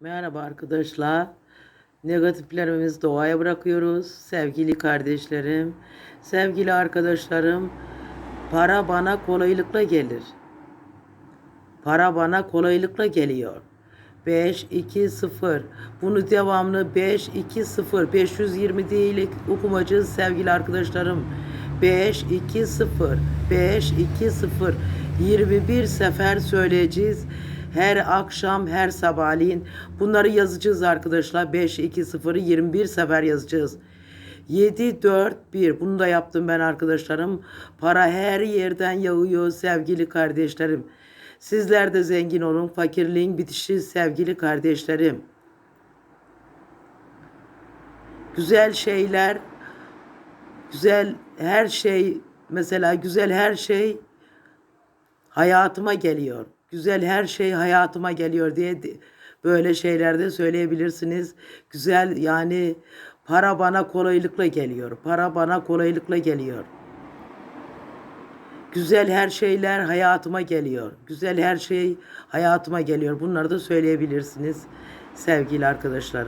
Merhaba arkadaşlar. Negatiflerimizi doğaya bırakıyoruz. Sevgili kardeşlerim, sevgili arkadaşlarım, para bana kolaylıkla gelir. Para bana kolaylıkla geliyor. 5 2 0. Bunu devamlı 5 2 0 520 değil okumacı sevgili arkadaşlarım. 5 2 0 5 2 0 21 sefer söyleyeceğiz. Her akşam, her sabahleyin bunları yazacağız arkadaşlar. 5 2 0'ı 21 sefer yazacağız. 7 4 1 bunu da yaptım ben arkadaşlarım. Para her yerden yağıyor sevgili kardeşlerim. Sizler de zengin olun. Fakirliğin bitişi sevgili kardeşlerim. Güzel şeyler, güzel her şey mesela güzel her şey hayatıma geliyor. Güzel her şey hayatıma geliyor diye böyle şeyler de söyleyebilirsiniz. Güzel yani para bana kolaylıkla geliyor. Para bana kolaylıkla geliyor. Güzel her şeyler hayatıma geliyor. Güzel her şey hayatıma geliyor. Bunları da söyleyebilirsiniz sevgili arkadaşlarım.